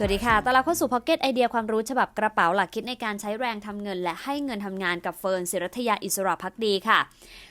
สวัสดีค่ะต้อนรับเข้าสู่ Pocket ไอเดียความรู้ฉบับกระเป๋าหลักคิดในการใช้แรงทำเงิน และให้เงินทำงานกับเฟิร์นศิรัทยาอิสระพักดีค่ะ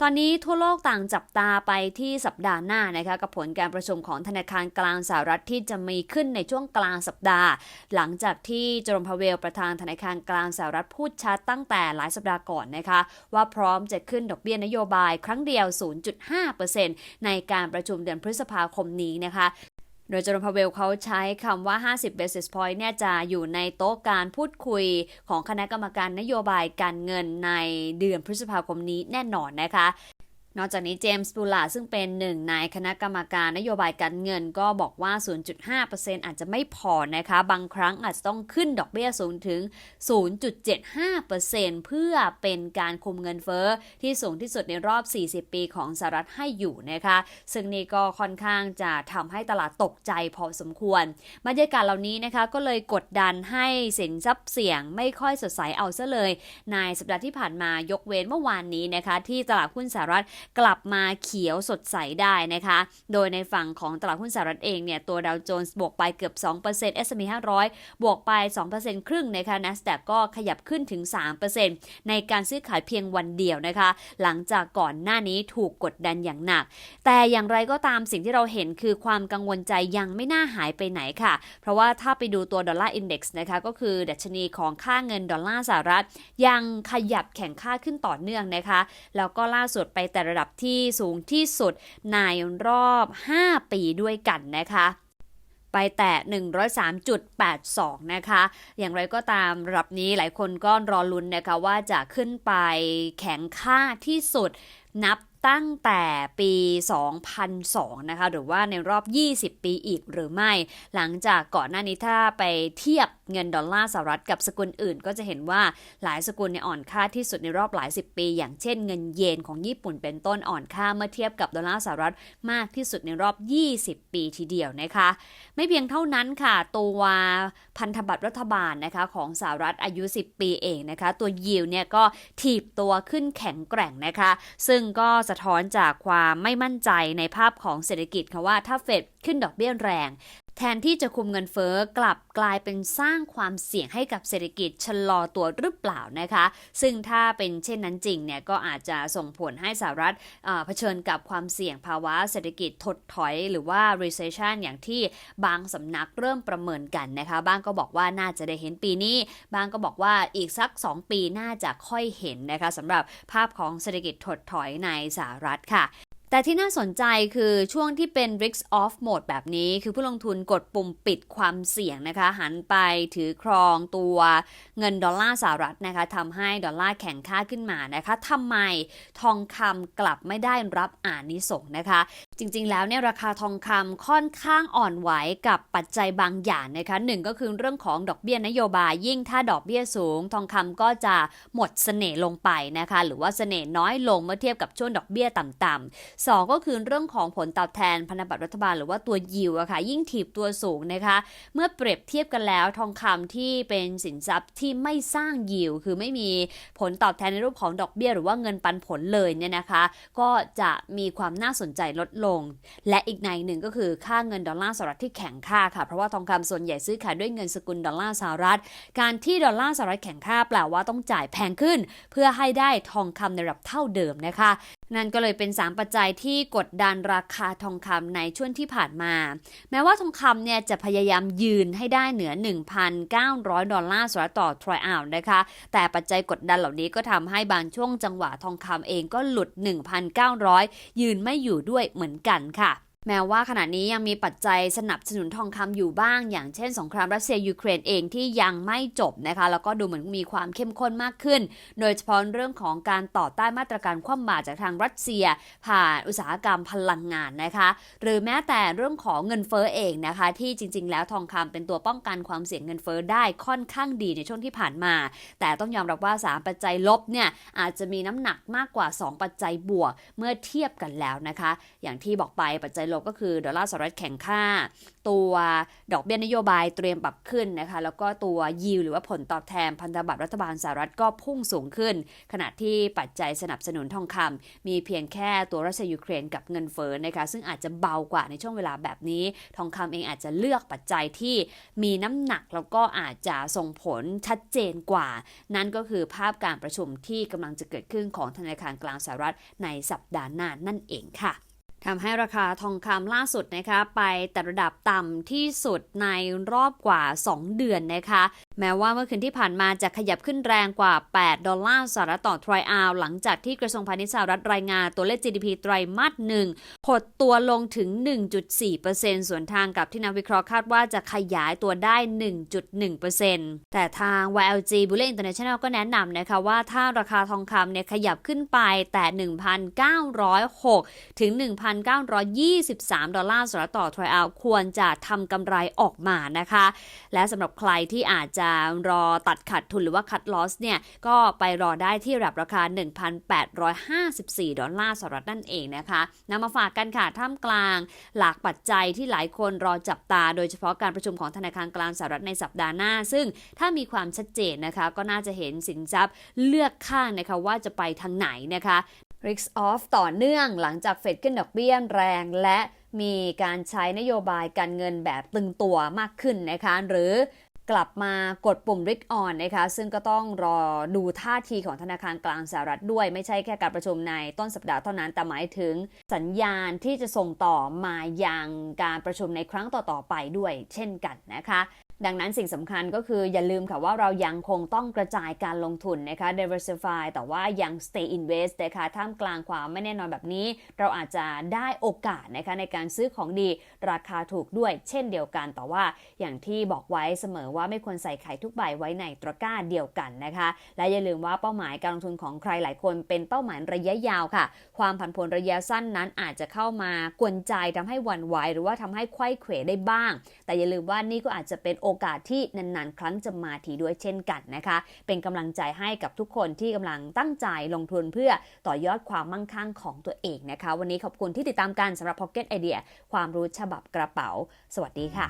ตอนนี้ทั่วโลกต่างจับตาไปที่สัปดาห์หน้านะคะกับผลการประชุมของธนาคารกลางสหรัฐที่จะมีขึ้นในช่วงกลางสัปดาห์ หลังจากที่เจอร์มพาเวลประธานธนาคารกลางสหรัฐพูดชัดตั้งแต่หลายสัปดาห์ก่อนนะคะว่าพร้อมจะขึ้นดอกเบี้ยนโยบายครั้งเดียว 0.5%ในการประชุมเดือนพฤษภาคมนี้นะคะ โดยเจอร์พาเวลเขาใช้คำว่า 50 basis point เนี่ยจะอยู่ในโต๊ะการพูดคุยของคณะกรรมการนโยบายการเงินในเดือนพฤษภาคมนี้แน่นอนนะคะ นอกจากนี้เจมส์บูลาซึ่งเป็นหนึ่งในคณะกรรมการนโยบายการเงินก็บอกว่า 0.5%อาจจะไม่พอนะคะ บางครั้งอาจจะต้องขึ้นดอกเบี้ยสูงถึง 0.75%เพื่อเป็นการคุมเงินเฟ้อที่สูงที่สุดในรอบ 40 ปีของสหรัฐให้อยู่นะคะ ซึ่งนี่ก็ค่อนข้างจะทำให้ตลาดตกใจพอสมควร บรรยากาศเหล่านี้นะคะก็เลยกดดันให้สินทรัพย์เสี่ยงไม่ค่อยสดใสเอาซะเลย ในสัปดาห์ที่ผ่านมายกเว้นเมื่อวานนี้นะคะ ที่ตลาดหุ้นสหรัฐกลับมาเขียวสดใสได้นะคะ โดยในฝั่งของตลาดหุ้นสหรัฐเองเนี่ยตัวดาวโจนส์บวกไปเกือบ 2% S&P 500 บวกไป 2%ครึ่งนะคะ NASDAQ ก็ขยับขึ้นถึง 3%ในการซื้อขายเพียงวันเดียวนะคะ หลังจากก่อนหน้านี้ถูกกดดันอย่างหนัก แต่อย่างไรก็ตามสิ่งที่เราเห็นคือความกังวลใจยังไม่น่าหายไปไหนค่ะ เพราะว่าถ้าไปดูตัวดอลลาร์อินเด็กซ์นะคะก็คือดัชนีของค่าเงินดอลลาร์สหรัฐ ยังขยับแข่งค่าขึ้นต่อเนื่องนะคะ แล้วก็ล่าสุดไปแต่ระดับที่สูงที่สุดในรอบ 5 ปีด้วยกันนะคะไปแตะ103.82 นะคะ อย่างไรก็ตามระดับนี้หลายคนก็รอลุ้นนะคะว่าจะขึ้นไปแข็งค่าที่สุดนับ ตั้งแต่ปี 2002 นะคะ หรือว่าในรอบ 20 ปีอีกหรือไม่ หลังจากก่อนหน้านี้ถ้าไปเทียบเงินดอลลาร์สหรัฐกับสกุลอื่น ก็จะเห็นว่าหลายสกุลในอ่อนค่าที่สุดในรอบหลายสิบปี อย่างเช่นเงินเยนของญี่ปุ่นเป็นต้นอ่อนค่าเมื่อเทียบกับดอลลาร์สหรัฐมากที่สุดในรอบ 20 ปีทีเดียวนะคะ ไม่เพียงเท่านั้นค่ะ ตัวพันธบัตรรัฐบาลนะคะของสหรัฐอายุ 10 ปีเองนะคะ ตัวยิวเนี่ยก็ถีบตัวขึ้นแข็งแกร่งนะคะ ซึ่งก็สะท้อนจากความไม่มั่นใจในภาพของเศรษฐกิจค่ะว่าถ้าเฟดขึ้นดอกเบี้ยแรง แทนที่จะคุมเงินเฟ้อกลับกลายเป็นสร้างความเสี่ยงให้กับเศรษฐกิจชะลอตัวหรือเปล่านะคะ ซึ่งถ้าเป็นเช่นนั้นจริงเนี่ยก็อาจจะส่งผลให้สหรัฐเผชิญกับความเสี่ยงภาวะเศรษฐกิจถดถอยหรือว่า recession อย่างที่บางสำนักเริ่มประเมินกันนะคะ บางก็บอกว่าน่าจะได้เห็นปีนี้ บางก็บอกว่าอีกสัก 2 ปีน่าจะค่อยเห็นนะคะสำหรับภาพของเศรษฐกิจถดถอยในสหรัฐค่ะ แต่ที่น่าสนใจคือช่วงที่เป็น risk off mode แบบนี้คือผู้ลงทุนกดปุ่มปิดความเสี่ยงนะคะ หันไปถือครองตัวเงินดอลลาร์สหรัฐนะคะทำให้ดอลลาร์แข็งค่าขึ้นมานะคะทำไมทองคำกลับไม่ได้รับอานิสงนะคะ จริงๆแล้วเนี่ยราคาทองคำค่อนข้างอ่อนไหวกับปัจจัยบางอย่างนะคะหนึ่งก็คือเรื่องของดอกเบี้ยนโยบายยิ่งถ้าดอกเบี้ยสูง ทองคำก็จะหมดเสน่ห์ลงไปนะคะ หรือว่าเสน่ห์น้อยลงเมื่อเทียบกับช่วงดอกเบี้ยต่ำๆสองก็คือเรื่องของผลตอบแทนพันธบัตรรัฐบาลหรือว่าตัวยิวอะค่ะยิ่งถีบตัวสูงนะคะ เมื่อเปรียบเทียบกันแล้วทองคำที่เป็นสินทรัพย์ที่ไม่สร้างยิว คือไม่มีผลตอบแทนในรูปของดอกเบี้ยหรือว่าเงินปันผลเลยเนี่ยนะคะ ก็จะมีความน่าสนใจลดลง และอีกในหนึ่งก็คือค่าเงินดอลลาร์สหรัฐที่แข็งค่าค่ะ เพราะว่าทองคำส่วนใหญ่ซื้อขายด้วยเงินสกุลดอลลาร์สหรัฐ การที่ดอลลาร์สหรัฐแข็งค่าแปลว่าต้องจ่ายแพงขึ้น เพื่อให้ได้ทองคำในระดับเท่าเดิมนะคะ นั่นก็เลยเป็น 3 ปัจจัยที่กดดันราคาทองคำในช่วงที่ผ่านมา แม้ว่าทองคำเนี่ยจะพยายามยืนให้ได้เหนือ 1,900 ดอลลาร์สหรัฐต่อทรอยออนนะคะ แต่ปัจจัยกดดันเหล่านี้ก็ทำให้บางช่วงจังหวะทองคำเองก็หลุด 1,900 ยืนไม่อยู่ด้วยเหมือนกันค่ะ แม้ว่าขณะนี้ยังมีปัจจัยสนับสนุนทองคำอยู่บ้าง อย่างเช่นสงครามรัสเซียยูเครนเองที่ยังไม่จบนะคะ แล้วก็ดูเหมือนมีความเข้มข้นมากขึ้น โดยเฉพาะเรื่องของการต่อต้านมาตรการคว่ำบาตรจากทางรัสเซีย ผ่านอุตสาหกรรมพลังงานนะคะ หรือแม้แต่เรื่องของเงินเฟ้อเองนะคะ ที่จริง ๆ แล้วทองคำเป็นตัวป้องกันความเสี่ยงเงินเฟ้อได้ค่อนข้างดีในช่วงที่ผ่านมา แต่ต้องยอมรับว่า 3 ปัจจัยลบเนี่ยอาจจะมีน้ำหนักมากกว่า 2 ปัจจัยบวก เมื่อเทียบกันแล้วนะคะ อย่างที่บอกไปปัจจัยลงก็คือดอลลาร์สหรัฐแข็งค่า ตัวดอกเบี้ยนโยบายเตรียมปรับขึ้นนะคะ แล้วก็ตัวยิวหรือว่าผลตอบแทนพันธบัตรรัฐบาลสหรัฐก็พุ่งสูงขึ้น ขณะที่ปัจจัยสนับสนุนทองคำมีเพียงแค่ตัวรัสเซียยูเครนกับเงินเฟ้อนะคะ ซึ่งอาจจะเบากว่าในช่วงเวลาแบบนี้ ทองคำเองอาจจะเลือกปัจจัยที่มีน้ำหนักแล้วก็อาจจะส่งผลชัดเจนกว่า นั่นก็คือภาพการประชุมที่กำลังจะเกิดขึ้นของธนาคารกลางสหรัฐในสัปดาห์หน้านั่นเองค่ะ ทำให้ราคาทองคำล่าสุดนะคะไปแต่ระดับต่ำที่สุดในรอบกว่า 2 เดือนนะคะ แม้ว่าเมื่อคืนที่ผ่านมาจะขยับขึ้นแรงกว่า 8 ดอลลาร์สหรัฐต่อทรอัลล์หลังจากที่กระทรวงพาณิชย์สหรัฐรายงานตัวเลข GDP ไตรมาสหนึ่งหดตัวลงถึง 1.4%ส่วนทางกับที่นักวิเคราะห์คาดว่าจะขยายตัวได้ 1.1%แต่ทาง YLG Bullion International ก็แนะนำนะคะว่าถ้าราคาทองคำเนี่ยขยับขึ้นไปแต่ 1,906 ถึง1,923 ดอลลาร์สหรัฐต่อทรัลควรจะทำกำไรออกมานะคะ และสำหรับใครที่อาจจะรอตัดขาดทุนหรือว่าคัดลอสเนี่ยก็ไปรอได้ที่ระดับราคา 1,854 ดอลลาร์สหรัฐนั่นเองนะคะนำมาฝากกันค่ะท่ามกลางหลากปัจจัยที่หลายคนรอจับตา โดยเฉพาะการประชุมของธนาคารกลางสหรัฐในสัปดาห์หน้า ซึ่งถ้ามีความชัดเจนนะคะ ก็น่าจะเห็นสินทรัพย์เลือกข้างนะคะว่าจะไปทางไหนนะคะ Risk off ต่อเนื่องหลังจากเฟดขึ้นดอกเบี้ยแรง และมีการใช้นโยบายการเงินแบบตึงตัวมากขึ้นนะคะหรือกลับมากดปุ่ม Risk on นะคะซึ่งก็ต้องรอดูท่าทีของธนาคารกลางสหรัฐด้วย ไม่ใช่แค่การประชุมในต้นสัปดาห์เท่านั้นแต่หมายถึงสัญญาณที่จะส่งต่อมายังการประชุมในครั้งต่อๆไปด้วยเช่นกันนะคะ ดังนั้นสิ่งสำคัญก็คืออย่าลืมค่ะว่าเรายังคงต้องกระจายการลงทุนนะคะ diversify แต่ว่ายัง stay invest นะคะท่ามกลางความไม่แน่นอนแบบนี้ เราอาจจะได้โอกาสนะคะในการซื้อของดีราคาถูกด้วยเช่นเดียวกัน แต่ว่าอย่างที่บอกไว้เสมอว่าไม่ควรใส่ไข่ทุกใบไว้ในตะกร้าเดียวกันนะคะ และอย่าลืมว่าเป้าหมายการลงทุนของใครหลายคนเป็นเป้าหมายระยะยาวค่ะ ความผันผวนระยะสั้นนั้นอาจจะเข้ามากวนใจทำให้หวั่นไหวหรือว่าทำให้ไข้เขวได้บ้าง แต่อย่าลืมว่านี่ก็อาจจะเป็นโโอกาสที่นานๆ ครั้งจะมาทีด้วยเช่นกันนะคะ เป็นกำลังใจให้กับทุกคนที่กำลังตั้งใจลงทุนเพื่อต่อยอดความมั่งคั่งของตัวเองนะคะ วันนี้ขอบคุณที่ติดตามกันสำหรับ Pocket Idea ความรู้ฉบับกระเป๋า สวัสดีค่ะ